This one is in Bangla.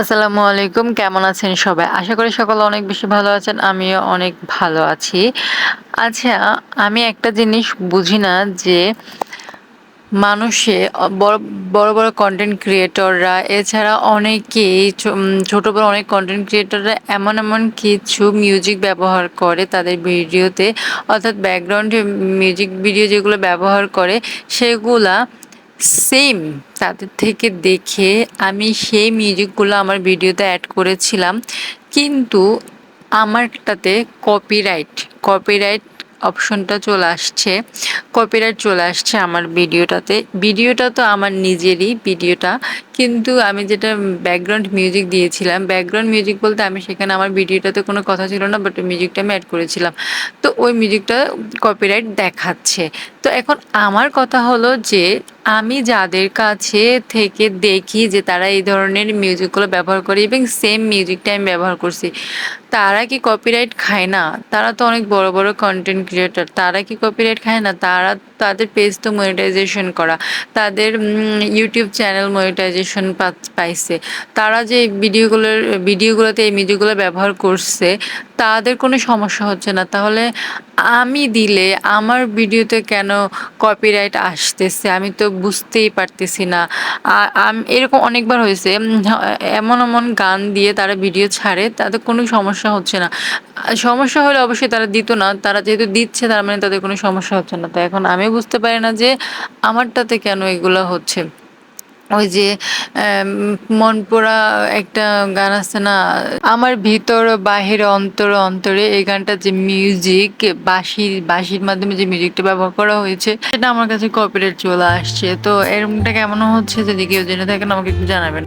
আসসালামু আলাইকুম কেমন আছেন সবাই? আশা করি সকলে অনেক বেশি ভালো আছেন আমিও অনেক ভালো আছি। আচ্ছা আমি একটা জিনিস বুঝি না যে মানুষে বড় বড়, বড় কন্টেন্ট ক্রিয়েটররা এছাড়া অনেকেই ছোট বড় অনেক কন্টেন্ট ক্রিয়েটররা এমন, এমন কিছু মিউজিক ব্যবহার করে তাদের ভিডিওতে অর্থাৎ ব্যাকগ্রাউন্ডে মিউজিক ভিডিও যেগুলো ব্যবহার করে সেগুলা সেম তাদের থেকে দেখে আমি সেই মিউজিকগুলো আমার ভিডিওতে অ্যাড করেছিলাম। কিন্তু আমারটাতে কপিরাইট কপিরাইট অপশনটা চলে আসছে কপিরাইট চলে আসছে আমার ভিডিওটাতে ভিডিওটা তো আমার নিজেরই ভিডিওটা কিন্তু আমি যেটা ব্যাকগ্রাউন্ড মিউজিক দিয়েছিলাম ব্যাকগ্রাউন্ড মিউজিক বলতে আমি সেখানে আমার ভিডিওটাতে কোনো কথা ছিল না বাট মিউজিকটা আমি অ্যাড করেছিলাম। তো ওই মিউজিকটা কপিরাইট দেখাচ্ছে। তো এখন আমার কথা হলো যে, আমি যাদের কাছে থেকে দেখি যে তারা এই ধরনের মিউজিকগুলো ব্যবহার করে এবং সেম মিউজিকটা আমি ব্যবহার করছি, তারা কি কপিরাইট খায় না? তারা তো অনেক বড় বড় কন্টেন্ট ক্রিয়েটার তারা কি কপিরাইট খায় না? তারা তাদের পেজ তো মনিটাইজেশন করা, তাদের ইউটিউব চ্যানেল মনিটাইজেশন পাইছে। তারা যে ভিডিওগুলোর ভিডিওগুলোতে এই মিউজিকগুলো ব্যবহার করছে, তাদের কোনো সমস্যা হচ্ছে না। তাহলে আমি দিলে আমার ভিডিওতে কেন কপিরাইট আসতেছে? আমি তো বুঝতেই পারতেছি না। এরকম অনেকবার হয়েছে। এমন এমন গান দিয়ে তারা ভিডিও ছাড়ে, তাদের কোনো সমস্যা হচ্ছে না। সমস্যা হলে অবশ্যই তারা দিত না। তারা যেহেতু দিচ্ছে, তার মানে তাদের কোনো সমস্যা হচ্ছে না। তো এখন আমি বুঝতে পারি না যে আমারটাতে কেন এগুলো হচ্ছে। ওই যে মন পোড়া একটা গান আছে না? আমার ভিতর বাহির অন্তর অন্তরে এই গানটা যে মিউজিক বাঁশির বাঁশির মাধ্যমে যে মিউজিকটা ব্যবহার করা হয়েছে, সেটা আমার কাছে কপিরাইট চলে আসছে। তো এরকমটা কেমন হচ্ছে যদি কেউ জেনে থাকেন, আমাকে একটু জানাবেন।